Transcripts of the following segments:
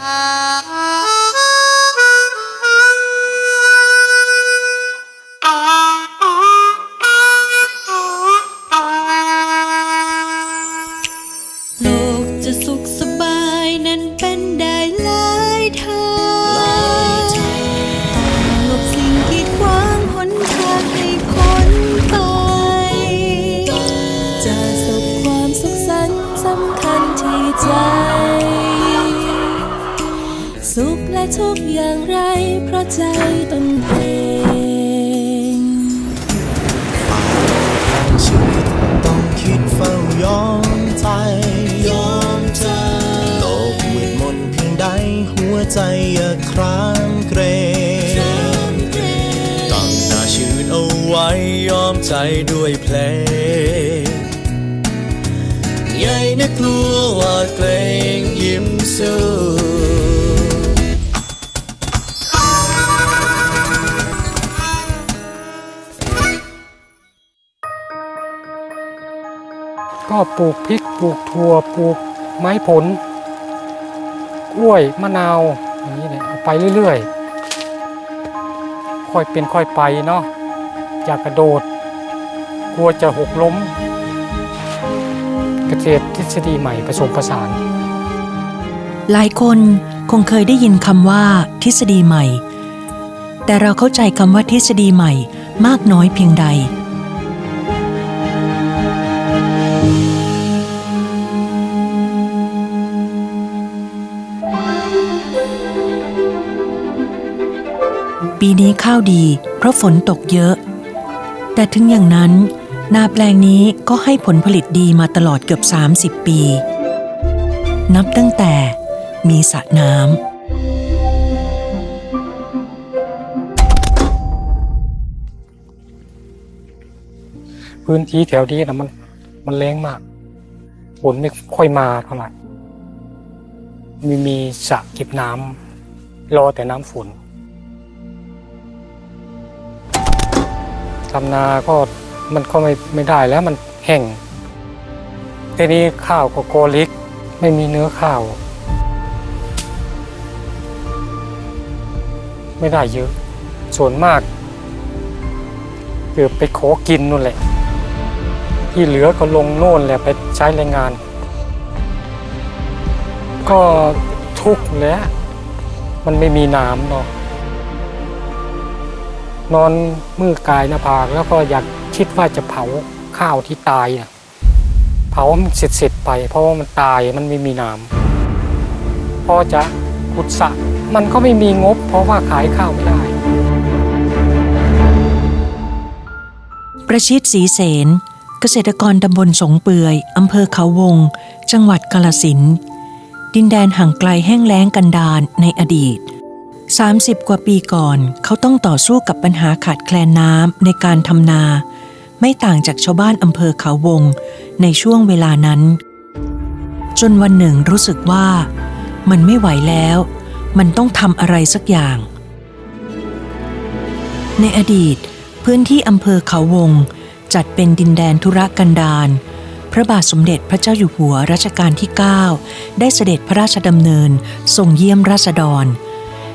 โด้วยเพลงใหญ่นักลัวหว่าดเกรงยิ้มสู้ก็ปลูกพริกปลูกถั่วปลูกไม้ผล กล้วยมะนาวอย่างนี้เนี่ยเอาไปเรื่อยๆ ค่อยเป็นค่อยไปเนาะอย่ากระโดด กลัวจะหกล้ม เกษตรทฤษฎีใหม่ผสมผสาน หลายคนคงเคยได้ยินคำว่าทฤษฎีใหม่ แต่เราเข้าใจคำว่าทฤษฎีใหม่มากน้อยเพียงใด ปีนี้ข้าวดีเพราะฝนตกเยอะ แต่ถึงอย่างนั้น นาแปลงนี้ก็ให้ผลผลิตดีมาตลอดเกือบ 30 ปี นับตั้งแต่มีสระน้ำพื้นที่แถวนี้นะมันมันแรงมากฝนไม่ค่อยมาเท่าไหร่มีมีสระเก็บน้ำรอแต่น้ำฝนทำนาก็ มันก็ไม่ไม่ได้แล้วมันแห้งทีนี้ข้าวก็โกเล็กไม่มีเนื้อข้าว ไม่ได้เยอะ ส่วนมาก เกือบไปขอกินนู่นแหละ ที่เหลือก็ลงโน่นแหละไปใช้แรงงาน ก็ทุกข์แล้วมันไม่มีน้ำเนาะนอนมือกายหน้าผากแล้วก็อยาก คิดว่าจะเผาข้าวที่ตายอะเผามันเสร็จๆไป เพราะว่ามันตายมันไม่มีน้ำพอจะขุดสระมันก็ไม่มีงบ เพราะว่าขายข้าวไม่ได้ ประชิดศรีเสนเกษตรกรตำบลสงเปื่อยอำเภอเขาวง จังหวัดกาลสินดินแดนห่างไกลแห้งแล้งกันดารในอดีต 30 กว่าปีก่อน เขาต้องต่อสู้กับปัญหาขาดแคลนน้ำในการทำนา ไม่ต่างจากชาวบ้านอำเภอเขาวง ในช่วงเวลานั้น จนวันหนึ่งรู้สึกว่า มันไม่ไหวแล้ว มันต้องทำอะไรสักอย่าง ในอดีต พื้นที่อำเภอเขาวง จัดเป็นดินแดนธุรกันดารพระบาทสมเด็จพระเจ้าอยู่หัวรัชกาลที่ 9 ได้เสด็จพระราชดำเนินทรงเยี่ยมราษฎร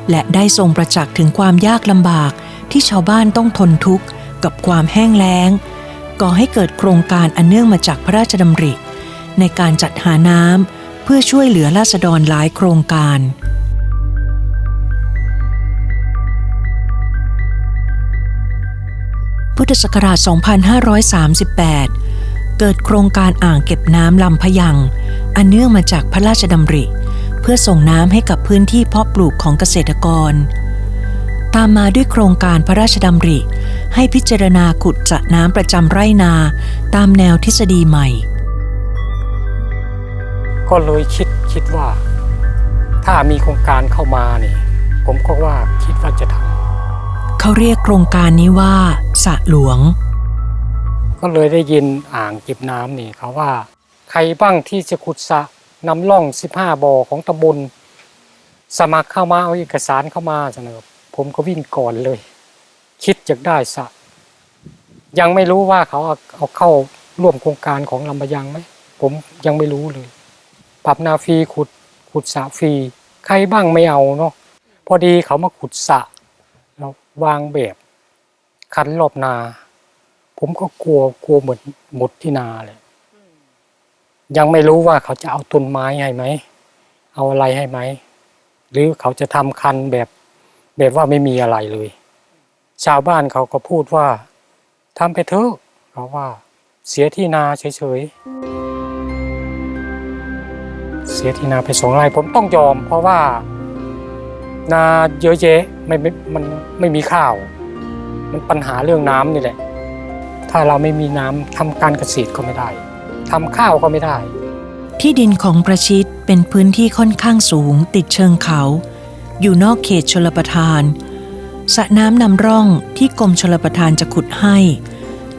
และได้ทรงประจักษ์ถึงความยากลำบากที่ชาวบ้านต้องทนทุกข์กับความแห้งแล้ง ก่อให้เกิดโครงการอันเนื่องมาจากพระราชดำริ ในการจัดหาน้ำเพื่อช่วยเหลือราษฎรหลายโครงการ พุทธศักราช 2538 เกิดโครงการอ่างเก็บน้ำลำพยังอันเนื่องมาจากพระราชดำริ เพื่อส่งน้ำให้กับพื้นที่เพาะปลูกของเกษตรกร ตามมาด้วยโครงการพระราชดำริ ให้พิจารณาขุดสระน้ำประจำไร่นาตามแนวทฤษฎีใหม่ ก็เลยคิดคิดว่า ถ้ามีโครงการเข้ามาเนี่ยผมก็ว่าคิดว่าจะทำเขาเรียกโครงการนี้ว่าสระหลวง ก็เลยได้ยินอ่างเก็บน้ำนี่เขาว่า ใครบ้างที่จะขุดสระนำร่อง 15บ่อของตำบลสมัครเข้ามาเอาเอกสารเข้ามาเสนอ ผมก็วิ่งก่อนเลย คิดจะได้สระยังไม่รู้ว่าเขาเอาเข้าร่วมโครงการของลำบยังไหมผมยังไม่รู้เลย ปรับนาฟรีขุดขุดสระฟรีใครบ้างไม่เอาเนาะพอดีเขามาขุดสระแล้ววางแบบคันรอบนา ผมก็กลัวกลัวเหมือนหมดที่นาเลย ยังไม่รู้ว่าเขาจะเอาต้นไม้ให้ไหม เอาอะไรให้ไหม หรือเขาจะทำคันแบบ แบบว่าไม่มีอะไรเลย ชาวบ้านเขาก็พูดว่าทำไปเถอะเขาะว่าเสียที่นาเฉยๆ เสียที่นาไปสองไร่ผมต้องยอม เพราะว่านาเยอะแยะไม่ไม่มันไม่มีข้าว มันปัญหาเรื่องน้ำนี่แหละ ถ้าเราไม่มีน้ำทำการเกษตรก็ไม่ได้ทำข้าวก็ไม่ได้ ที่ดินของประชิดเป็นพื้นที่ค่อนข้างสูงติดเชิงเขา อยู่นอกเขตชลประทานสระน้ำนำร่องที่กรมชลประทานจะขุดให้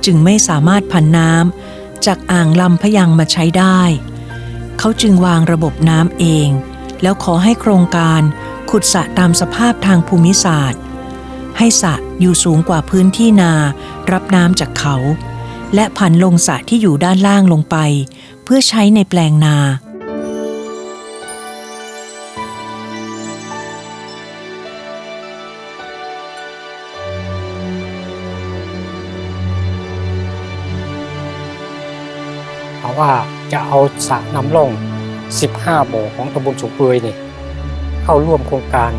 จึงไม่สามารถผันน้ำจากอ่างลำพะยังมาใช้ได้ เขาจึงวางระบบน้ำเอง แล้วขอให้โครงการขุดสระตามสภาพทางภูมิศาสตร์ ให้สระอยู่สูงกว่าพื้นที่นารับน้ำจากเขา และผันลงสระที่อยู่ด้านล่างลงไป เพื่อใช้ในแปลงนา ว่าจะเอาสระน้ำร่อง 15 บ่อของตำบลสุงเปยนี่เข้าร่วมโครงการ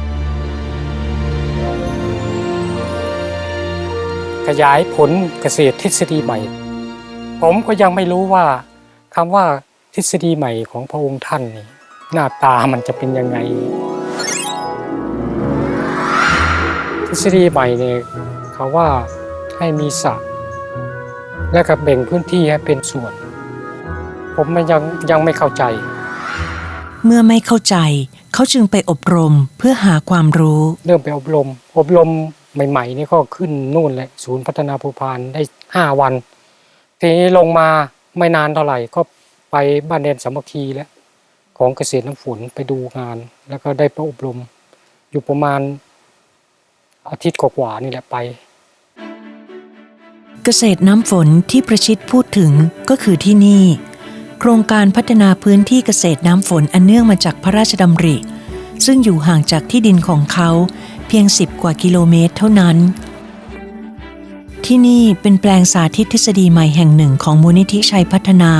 ขยายผลเกษตรทฤษฎีใหม่ ผมก็ยังไม่รู้ว่าคำว่าทฤษฎีใหม่ของพระองค์ท่านนี่หน้าตามันจะเป็นยังไง ทฤษฎีใหม่เนี่ยเขาว่าให้มีสระและก็แบ่งพื้นที่ให้เป็นส่วน ผมมันยังยังไม่เข้าใจ เมื่อไม่เข้าใจ เขาจึงไปอบรมเพื่อหาความรู้ เริ่มไปอบรม อบรมใหม่ๆนี่ก็ขึ้นนู่นแหละศูนย์พัฒนาภูพานได้ห้าวัน ทีนี้ลงมาไม่นานเท่าไหร่ก็ไปบ้านเดนสามัคคีแล้วของเกษตรน้ำฝนไปดูงาน แล้วก็ได้ไปอบรม อยู่ประมาณอาทิตย์กว่าๆนี่แหละไป เกษตรน้ำฝนที่ประชิดพูดถึงก็คือที่นี่ โครงการพัฒนาพื้นที่เกษตรน้ำฝนอันเนื่องมาจากพระราชดำริ ซึ่งอยู่ห่างจากที่ดินของเขาเพียง10กว่ากิโลเมตรเท่านั้น ที่นี่เป็นแปลงสาธิตทฤษฎีใหม่แห่งหนึ่งของมูลนิธิชัยพัฒนา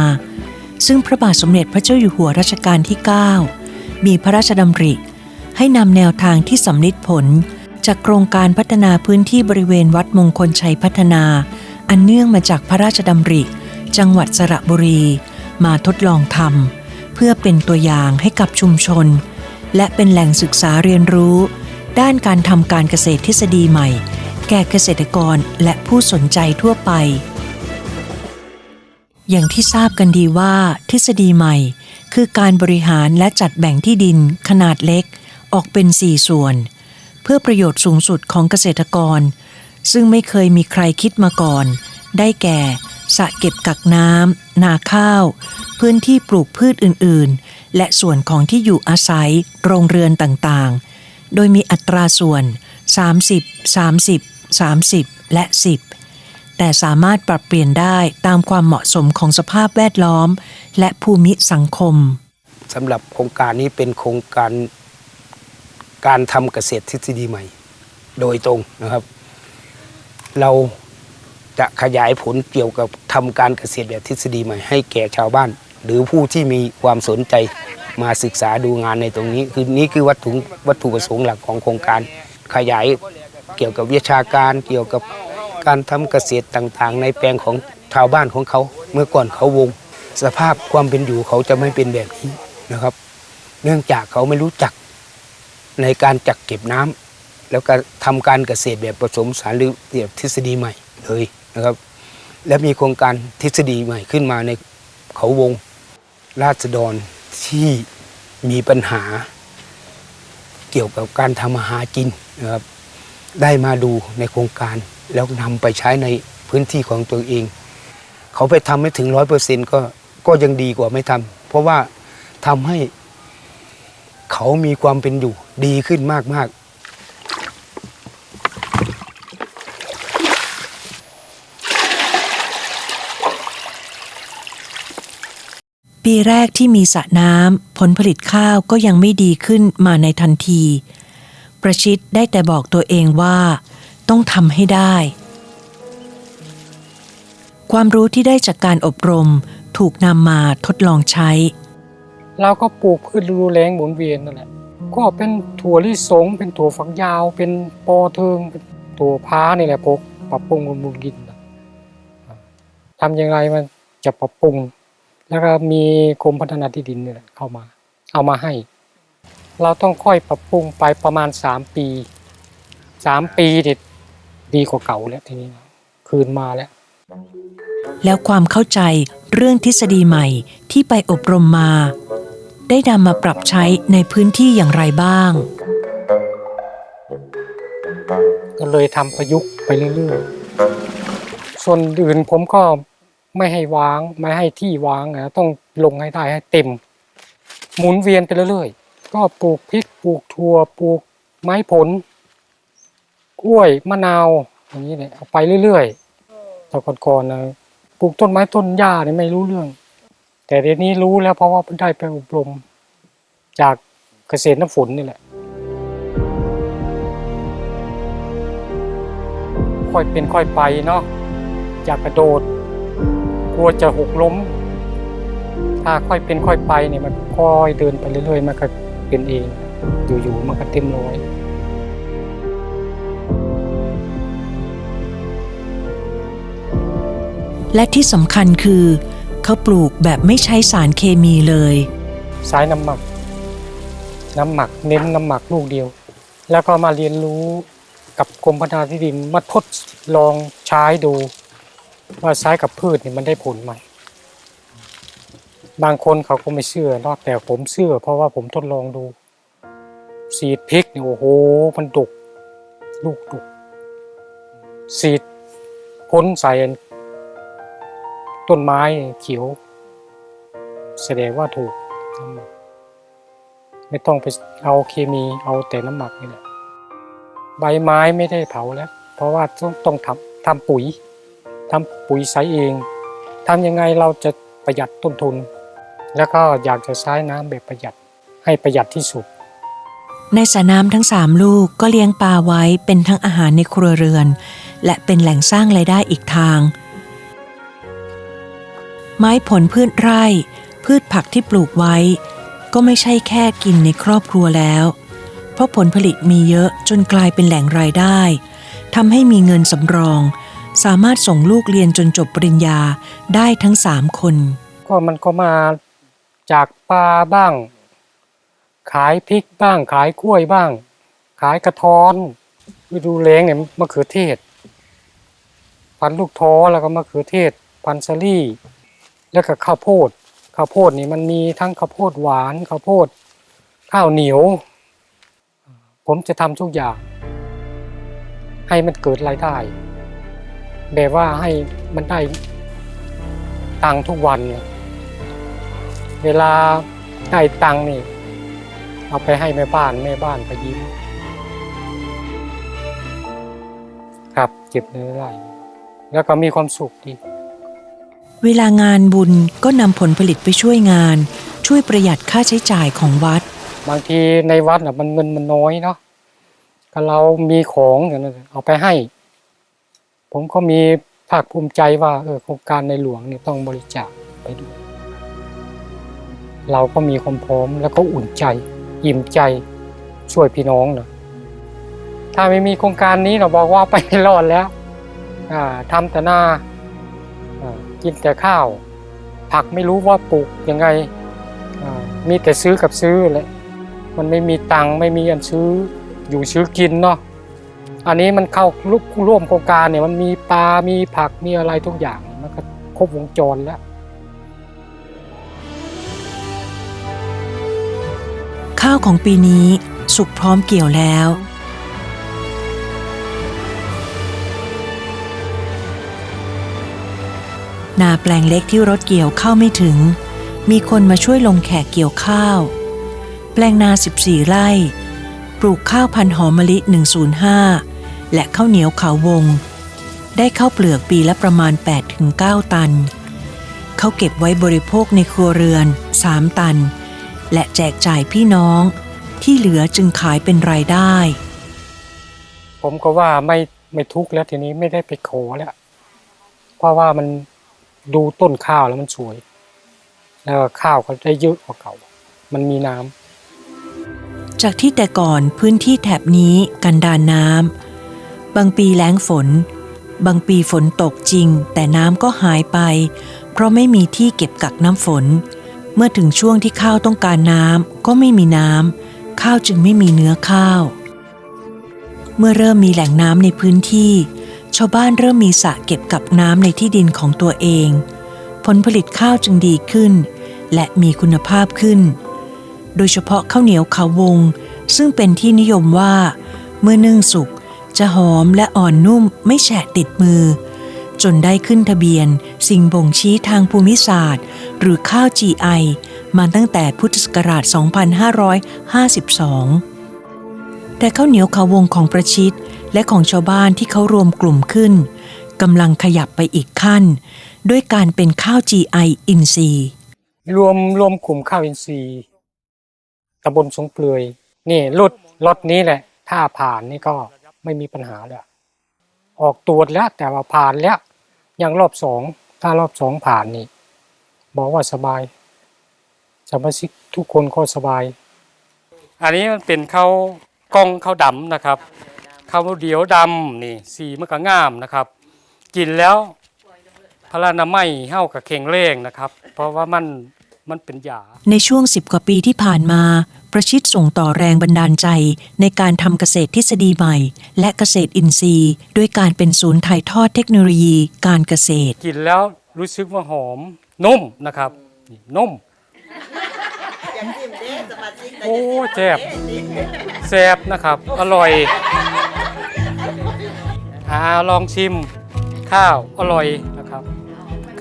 ซึ่งพระบาทสมเด็จพระเจ้าอยู่หัวรัชกาลที่ 9 มีพระราชดำริ ให้นำแนวทางที่สำลิดผล จากโครงการพัฒนาพื้นที่บริเวณวัดมงคลชัยพัฒนา อันเนื่องมาจากพระราชดำริ จังหวัดสระบุรี มาทดลองทำเพื่อเป็นตัวอย่างให้กับชุมชน และเป็นแหล่งศึกษาเรียนรู้ ด้านการทำการเกษตรทฤษฎีใหม่ แก่เกษตรกรและผู้สนใจทั่วไป อย่างที่ทราบกันดีว่า ทฤษฎีใหม่ คือการบริหารและจัดแบ่งที่ดินขนาดเล็กออกเป็น 4 ส่วน เพื่อประโยชน์สูงสุดของเกษตรกร ซึ่งไม่เคยมีใครคิดมาก่อน ได้แก่ สระเก็บกักน้ำ นาข้าว พื้นที่ปลูกพืชอื่นๆ และส่วนของที่อยู่อาศัยโรงเรือนต่างๆ โดยมีอัตราส่วน 30 30 30 และ 10 แต่สามารถปรับเปลี่ยนได้ตามความเหมาะสมของสภาพแวดล้อม และภูมิสังคมสำหรับโครงการนี้เป็นโครงการการทำเกษตรทฤษฎีใหม่ โดยตรงนะครับ เรา จะขยายผลเกี่ยวกับทำการเกษตรแบบทฤษฎีใหม่ให้แก่ชาวบ้าน หรือผู้ที่มีความสนใจมาศึกษาดูงานในตรงนี้ คือนี่คือวัตถุวัตถุประสงค์หลักของโครงการ ขยายเกี่ยวกับวิชาการเกี่ยวกับการทำเกษตรต่างๆ ในแปลงของชาวบ้านของเขา เมื่อก่อนเขาวง สภาพความเป็นอยู่เขาจะไม่เป็นแบบนี้นะครับ เนื่องจากเขาไม่รู้จักในการจักเก็บน้ำแล้วก็ทำการเกษตรแบบผสมสารหรือแบบทฤษฎีใหม่เลย นะครับ และมีโครงการทฤษฎีใหม่ขึ้นมาในเขาวงราษฎรที่มีปัญหา เกี่ยวกับการทำอาหากินนะครับ ได้มาดูในโครงการแล้วนำไปใช้ในพื้นที่ของตัวเอง เขาไปทำไม่ถึงร้อยเปอร์เซ็นก็ก็ยังดีกว่าไม่ทำเพราะว่าทำให้เขามีความเป็นอยู่ดีขึ้นมาก ปีแรกที่มีสระน้ำผลผลิตข้าวก็ยังไม่ดีขึ้นมาในทันที ประชิดได้แต่บอกตัวเองว่า ต้องทำให้ได้ ความรู้ที่ได้จากการอบรมถูกนำมาทดลองใช้ เราก็ปลูกพืชฤดูแล้งหมุนเวียนนั่นแหละก็เป็นถั่วลิสง เป็นถั่วฝักยาว เป็นปอเทิงเป็นถั่วพานี่แหละพกปรับปรุงบำรุงดินทำยังไงมันจะปรับปรุง แล้วก็มีกรมพัฒนาที่ดินนี่แหละเข้ามา เอามาให้ เราต้องค่อยปรับปรุงไปประมาณสามปีสามปีเด็ดดีกว่าเก่าแล้วทีนี้นะคืนมาแล้ว แล้วความเข้าใจเรื่องทฤษฎีใหม่ที่ไปอบรมมา ได้นำมาปรับใช้ในพื้นที่อย่างไรบ้าง ก็เลยทำประยุกต์ไปเรื่อยๆ ส่วนอื่นผมก็ ไม่ให้วาง ไม่ให้ที่วางนะต้องลงให้ได้ให้เต็ม หมุนเวียนไปเรื่อยๆ ก็ปลูกพริกปลูกถั่วปลูกไม้ผล กล้วยมะนาวอย่างนี้เนี่ยเอาไปเรื่อยๆแต่ก่อนๆนะปลูกต้นไม้ต้นหญ้าเนี่ยไม่รู้เรื่อง แต่เดี๋ยวนี้รู้แล้วเพราะว่าได้ไปอบรม จากเกษตรน้ำฝนนี่แหละค่อยเป็นค่อยไปเนาะอย่ากระโดด กลัวจะหกล้ม ถ้าค่อยเป็นค่อยไปเนี่ยมันค่อยเดินไปเรื่อยๆมันก็เป็นเอง อยู่ๆมันก็เต็มร้อยและที่สำคัญคือ เขาปลูกแบบไม่ใช้สารเคมีเลย สายน้ำหมัก น้ำหมักเน้นน้ำหมักลูกเดียว แล้วก็มาเรียนรู้กับกรมพัฒนาที่ดินมาทดลองใช้ดู ว่าใช้กับพืชนี่มันได้ผลไหม บางคนเขาก็ไม่เชื่อนอะแต่ผมเชื่อ เพราะว่าผมทดลองดู สีดพริกนี่โอ้โห มันดกลูกดกสีดพ้นใส่ต้นไม้เขียว แสดงว่าถูกน้ำหมักไม่ต้องไปเอาเคมีเอาแต่น้ำหมักนี่แหละ ใบไม้ไม่ได้เผาแล้ว เพราะว่าต้องต้องทำทำปุ๋ย ทำปุ๋ยใช้เองทำยังไงเราจะประหยัดต้นทุน แล้วก็อยากจะใช้น้ำแบบประหยัดให้ประหยัดที่สุด ในสระน้ำทั้งสามลูกก็เลี้ยงปลาไว้เป็นทั้งอาหารในครัวเรือน และเป็นแหล่งสร้างรายได้อีกทาง ไม้ผลพืชไร่ พืชผักที่ปลูกไว้ ก็ไม่ใช่แค่กินในครอบครัวแล้ว เพราะผลผลิตมีเยอะจนกลายเป็นแหล่งรายได้ทำให้มีเงินสำรอง สามารถส่งลูกเรียนจนจบปริญญาได้ทั้งสามคน ก็มันก็มาจากปลาบ้าง ขายพริกบ้าง ขายกล้วยบ้าง ขายกระท้อนฤดูแล้งเนี่ยมะเขือเทศ พันลูกท้อแล้วก็มะเขือเทศ พันธุ์สลี่ แล้วก็ข้าวโพดข้าวโพดนี่มันมีทั้งข้าวโพดหวานข้าวโพด ข้าวเหนียว ผมจะทำทุกอย่าง ให้มันเกิดรายได้ แบบว่าให้มันได้ตังค์ทุกวันเลยเวลาได้ตังค์นี่ เอาไปให้แม่บ้านแม่บ้านไปยิ้ม ครับเก็บเงินได้แล้วก็มีความสุขดี เวลางานบุญก็นำผลผลิตไปช่วยงาน ช่วยประหยัดค่าใช้จ่ายของวัด บางทีในวัดน่ะมันเงินมันน้อยเนาะก็เรามีของอย่างนั้นเอาไปให้ ผมก็มีภาคภูมิใจว่าโครงการในหลวงเนี่ยต้องบริจาคไปด้วยเราก็มีความพร้อมแล้วก็อุ่นใจอิ่มใจช่วยพี่น้องเนาะถ้าไม่มีโครงการนี้เราบอกว่าไปไม่รอดแล้วทำแต่หน้ากินแต่ข้าว ผักไม่รู้ว่าปลูกยังไงมีแต่ซื้อกับซื้อแหละมันไม่มีตังค์ไม่มีอันซื้ออยู่ซื้อกินเนาะ อันนี้มันเข้าลุกร่วมโครงการเนี่ยมันมีปลา มีผัก มีอะไรทุกอย่าง มันก็ครบวงจรแล้ว ข้าวของปีนี้สุกพร้อมเกี่ยวแล้ว นาแปลงเล็กที่รถเกี่ยวเข้าไม่ถึง มีคนมาช่วยลงแขกเกี่ยวข้าว แปลงนา 14 ไร่ปลูกข้าวพันธุ์หอมมะลิ 105 และข้าวเหนียวขาววง ได้ข้าวเปลือกปีละประมาณ 8-9 ตัน เขาเก็บไว้บริโภคในครัวเรือน 3 ตัน และแจกจ่ายพี่น้อง ที่เหลือจึงขายเป็นรายได้ ผมก็ว่าไม่ไม่ทุกข์แล้วทีนี้ไม่ได้ไปขอแล้ว เพราะว่ามันดูต้นข้าวแล้วมันสวย แล้วก็ข้าวก็ได้เยอะกว่าเก่า มันมีน้ำจากที่แต่ก่อนพื้นที่แถบนี้กันดานน้ำ บางปีแล้งฝน บางปีฝนตกจริง แต่น้ำก็หายไป เพราะไม่มีที่เก็บกักน้ำฝน เมื่อถึงช่วงที่ข้าวต้องการน้ำก็ไม่มีน้ำข้าวจึงไม่มีเนื้อข้าว เมื่อเริ่มมีแหล่งน้ำในพื้นที่ ชาวบ้านเริ่มมีสระเก็บกักน้ำในที่ดินของตัวเอง ผลผลิตข้าวจึงดีขึ้น และมีคุณภาพขึ้น โดยเฉพาะข้าวเหนียวขาววง ซึ่งเป็นที่นิยมว่า เมื่อนึ่งสุก จะหอมและอ่อนนุ่มไม่แฉะติดมือ จนได้ขึ้นทะเบียน สิ่งบ่งชี้ทางภูมิศาสตร์ หรือข้าว GI มาตั้งแต่พุทธศักราช 2552 แต่ข้าวเหนียวขาววงของประชิดและของชาวบ้านที่เขารวมกลุ่มขึ้นกำลังขยับไปอีกขั้น ด้วยการเป็นข้าว GI อินทรีย์รวมรวมกลุ่มข้าวอินทรีย์ตำบลสงเปลือยนี่รถรถนี้แหละ ถ้าผ่านนี่ก็ ไม่มีปัญหาแล้ว ออกตรวจแล้วแต่ว่าผ่านแล้ว ยังรอบสองถ้ารอบสองผ่านนี่บอกว่าสบายสมาชิกทุกคนก็สบาย อันนี้มันเป็นข้าวกล้องข้าวดำนะครับข้าวเดียวดำนี่สีมันก็งามนะครับ กินแล้วพลานามัยเฮ้ากับเข่งเร่งนะครับ เพราะว่ามันมันเป็นยาในช่วง10กว่าปีที่ผ่านมา ประชิดส่งต่อแรงบันดาลใจในการทำเกษตรทฤษฎีใหม่ และเกษตรอินทรีย์ ด้วยการเป็นศูนย์ถ่ายทอดเทคโนโลยีการเกษตร กินแล้วรู้สึกว่าหอมนุ่มนะครับนี่นุ่มโอ้แซ่บแซ่บนะครับ อร่อยอาลองชิม ข้าวอร่อยนะครับ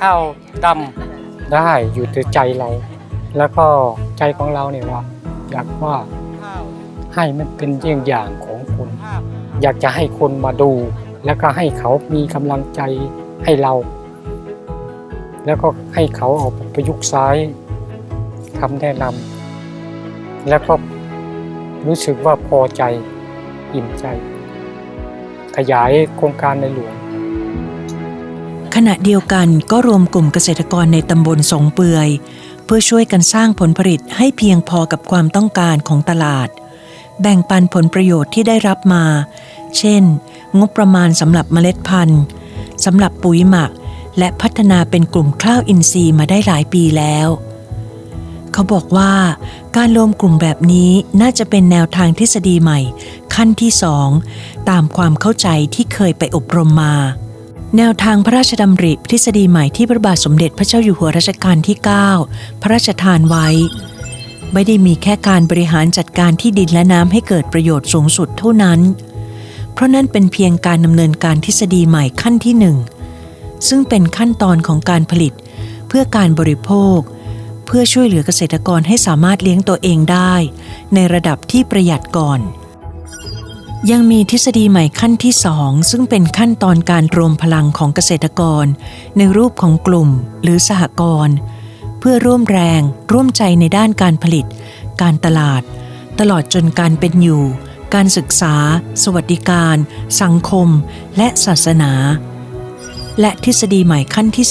ข้าวดำได้อยู่แต่ใจเรา แล้วก็ใจของเราเนี่ยว่า อยากว่าให้มันเป็นเยี่ยงอย่างของคน อยากจะให้คนมาดู แล้วก็ให้เขามีกำลังใจให้เรา แล้วก็ให้เขาเอาไปประยุกต์ใช้คำแนะนำแล้วก็รู้สึกว่าพอใจอิ่มใจ ขยายโครงการในหลวงขณะเดียวกันก็รวมกลุ่มเกษตรกรในตำบลสงเปือย เพื่อช่วยกันสร้างผลผลิตให้เพียงพอกับความต้องการของตลาด แบ่งปันผลประโยชน์ที่ได้รับมา เช่น งบประมาณสำหรับเมล็ดพันธุ์สำหรับปุ๋ยหมัก และพัฒนาเป็นกลุ่มข้าวอินทรีย์มาได้หลายปีแล้ว เขาบอกว่า การรวมกลุ่มแบบนี้น่าจะเป็นแนวทางทฤษฎีใหม่ ขั้นที่สองตามความเข้าใจที่เคยไปอบรมมา แนวทางพระราชดำริทฤษฎีใหม่ที่พระบาทสมเด็จพระเจ้าอยู่หัวรัชกาลที่ 9 พระราชทานไว้ ไม่ได้มีแค่การบริหารจัดการที่ดินและน้ำให้เกิดประโยชน์สูงสุดเท่านั้น เพราะนั่นเป็นเพียงการดำเนินการทฤษฎีใหม่ขั้นที่หนึ่งซึ่งเป็นขั้นตอนของการผลิต เพื่อการบริโภค เพื่อช่วยเหลือเกษตรกรให้สามารถเลี้ยงตัวเองได้ ในระดับที่ประหยัดก่อน ยังมีทฤษฎีใหม่ขั้นที่สองซึ่งเป็นขั้นตอนการรวมพลังของเกษตรกร ในรูปของกลุ่มหรือสหกรณ์เพื่อร่วมแรงร่วมใจในด้านการผลิต การตลาด ตลอดจนการเป็นอยู่ การศึกษา สวัสดิการ สังคม และศาสนา และทฤษฎีใหม่ขั้นที่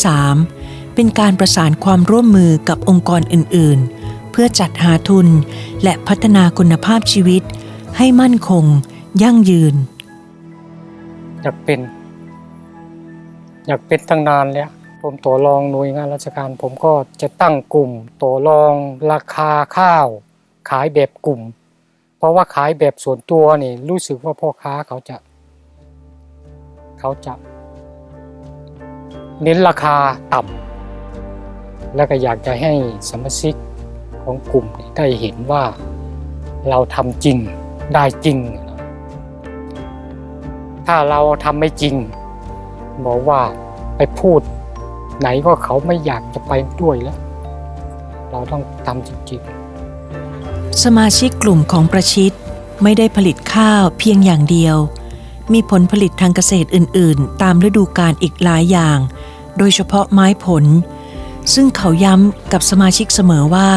3เป็นการประสานความร่วมมือกับองค์กรอื่น ๆ เพื่อจัดหาทุนและพัฒนาคุณภาพชีวิต ให้มั่นคง ยั่งยืน อยากเป็น อยากเป็นตั้งนานแล้วผมต่อรองหน่วยงานราชการ ผมก็จะตั้งกลุ่มต่อรองราคาข้าว ขายแบบกลุ่ม เพราะว่าขายแบบส่วนตัวนี่รู้สึกว่าพ่อค้าเขาจะ เขาจะ เน้นราคาต่ำแล้วก็อยากจะให้สมาชิกของกลุ่มได้เห็นว่าเราทำจริงได้จริง ถ้าเราทำไม่จริง บอกว่าไปพูดไหนก็เขาไม่อยากจะไปด้วยแล้ว เราต้องทำจริงๆ สมาชิกกลุ่มของประชิดไม่ได้ผลิตข้าวเพียงอย่างเดียว มีผลผลิตทางเกษตรอื่น ๆ ตามฤดูกาลอีกหลายอย่าง โดยเฉพาะไม้ผล ซึ่งเขาย้ำกับสมาชิกเสมอว่า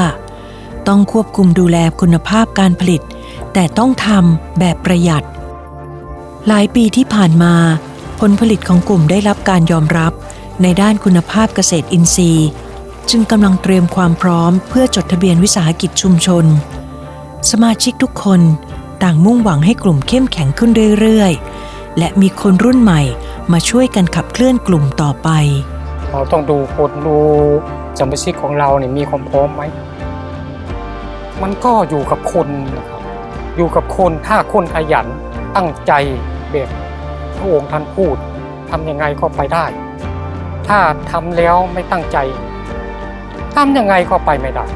ต้องควบคุมดูแลคุณภาพการผลิต แต่ต้องทำแบบประหยัด หลายปีที่ผ่านมา ผลผลิตของกลุ่มได้รับการยอมรับในด้านคุณภาพเกษตรอินทรีย์ จึงกำลังเตรียมความพร้อมเพื่อจดทะเบียนวิสาหกิจชุมชน สมาชิกทุกคนต่างมุ่งหวังให้กลุ่มเข้มแข็งขึ้นเรื่อยๆ และมีคนรุ่นใหม่มาช่วยกันขับเคลื่อนกลุ่มต่อไป เราต้องดูคนดูสมาชิกของเราเนี่ยมีความพร้อมไหม มันก็อยู่กับคนนะครับอยู่กับคนถ้าคนขยันตั้งใจ แบบพระองค์ท่านพูดทำยังไงก็ไปได้ ถ้าทำแล้วไม่ตั้งใจทำยังไงก็ไปไม่ได้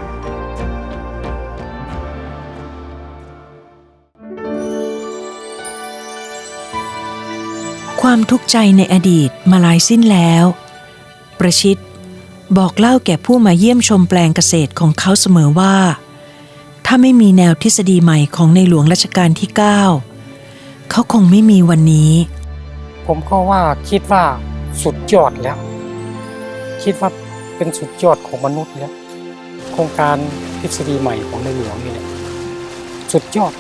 ความทุกข์ใจในอดีตมาลายสิ้นแล้ว ประชิดบอกเล่าแก่ผู้มาเยี่ยมชมแปลงเกษตรของเขาเสมอว่า ถ้าไม่มีแนวทฤษฎีใหม่ของในหลวงรัชกาลที่ 9 เขาคงไม่มีวันนี้ ผมก็ว่าคิดว่าสุดยอดแล้ว คิดว่าเป็นสุดยอดของมนุษย์แล้ว โครงการทฤษฎีใหม่ของในหลวงนี่แหละสุดยอด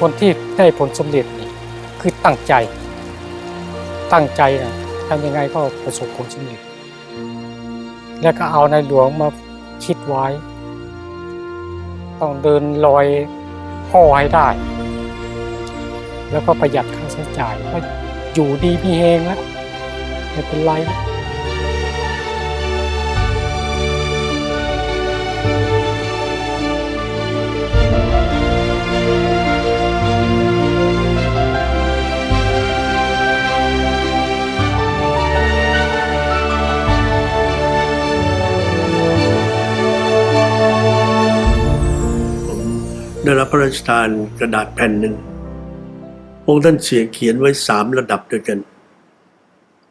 คนที่ได้ผลสำเร็จนี่คือตั้งใจ ตั้งใจนะทำยังไงก็ประสบผลสำเร็จ แล้วก็เอาในหลวงมาคิดไว้ ต้องเดินรอย พ่อให้ได้ แล้วก็ประหยัดค่าใช้จ่ายก็อยู่ดีมีเฮงแล้วไม่เป็นไร ได้รับพระราชทานกระดาษแผ่นหนึ่งองค์ท่านเสียเขียนไว้สามระดับด้วยกัน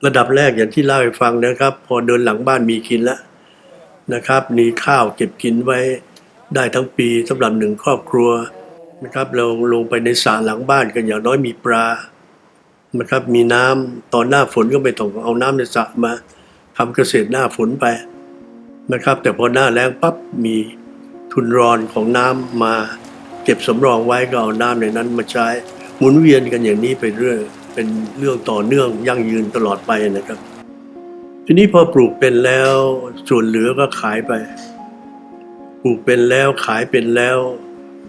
ระดับแรกอย่างที่เล่าให้ฟังนะครับ พอเดินหลังบ้านมีกินแล้วนะครับมีข้าวเก็บกินไว้ได้ทั้งปีสำหรับหนึ่งครอบครัวนะครับเราลงไปในสระหลังบ้านกันอย่างน้อยมีปลานะครับมีน้ำตอนหน้าฝนก็ไม่ต้องเอาน้ำในสระมาทำเกษตรหน้าฝนไปนะครับ แต่พอหน้าแล้งปั๊บมีทุนรอนของน้ำมา เก็บสำรองไว้ก็เอาน้ำในนั้นมาใช้หมุนเวียนกันอย่างนี้ไปเรื่อยเป็นเรื่องต่อเนื่องยั่งยืนตลอดไปนะครับ ทีนี้พอปลูกเป็นแล้วส่วนเหลือก็ขายไป ปลูกเป็นแล้วขายเป็นแล้ว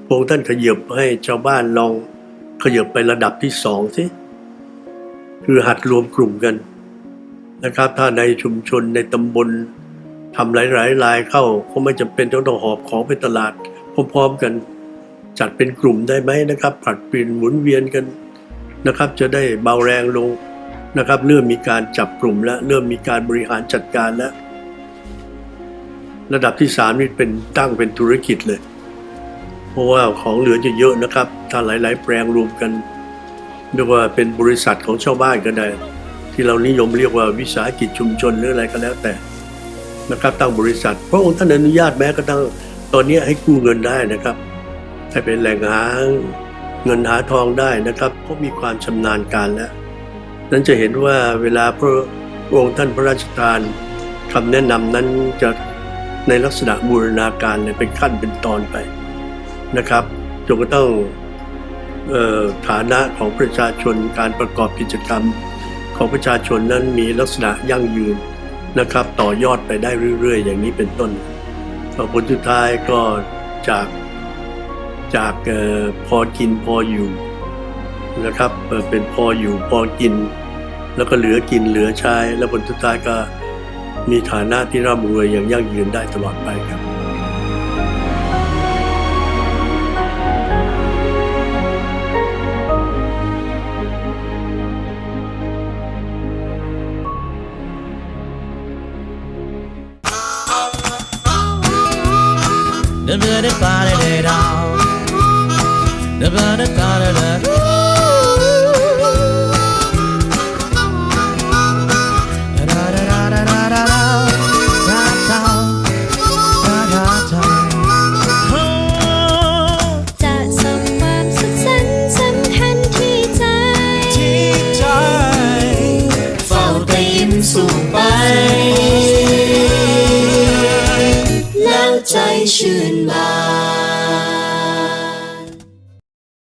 พระองค์ท่านขยับให้ชาวบ้านลองขยับไประดับที่สองสิคือหัดรวมกลุ่มกันนะครับ ถ้าในชุมชนในตำบลทำหลายๆรายเข้าก็ไม่จำเป็นต้องหอบของไปตลาดพร้อมๆกัน จัดเป็นกลุ่มได้ไหมนะครับผลัดเปลี่ยนหมุนเวียนกันนะครับ จะได้เบาแรงลงนะครับ เริ่มมีการจับกลุ่มแล้วเริ่มมีการบริหารจัดการแล้วระดับที่สามนี่เป็นตั้งเป็นธุรกิจเลย เพราะว่าของเหลือจะเยอะนะครับ ถ้าหลาย ๆ แปลงรวมกันเรียกว่าเป็นบริษัทของชาวบ้านก็ได้ ที่เรานิยมเรียกว่าวิสาหกิจชุมชนหรืออะไรก็แล้วแต่นะครับตั้งบริษัทพระองค์ท่านอนุญาตแม้กระทั่งตอนนี้ให้กู้เงินได้นะครับ ให้เป็นแหล่งหาเงินหาทองได้นะครับเพราะมีความชำนาญการแล้ว นั้นจะเห็นว่าเวลาพระองค์ท่านพระราชทานคำแนะนำนั้นจะในลักษณะบูรณาการเลยเป็นขั้นเป็นตอนไปนะครับจนกระทั่งฐานะของประชาชนการประกอบกิจกรรมของประชาชนนั้นมีลักษณะยั่งยืนนะครับ ต่อยอดไปได้เรื่อย ๆ อย่างนี้เป็นต้นผลสุดท้ายก็จาก จากพอกินพออยู่นะครับเอ่อเป็นพออยู่พอกิน แล้วก็เหลือกินเหลือใช้ แล้วผลสุดท้ายก็มีฐานะที่ร่ำรวยอย่างยั่งยืนได้ตลอดไปครับ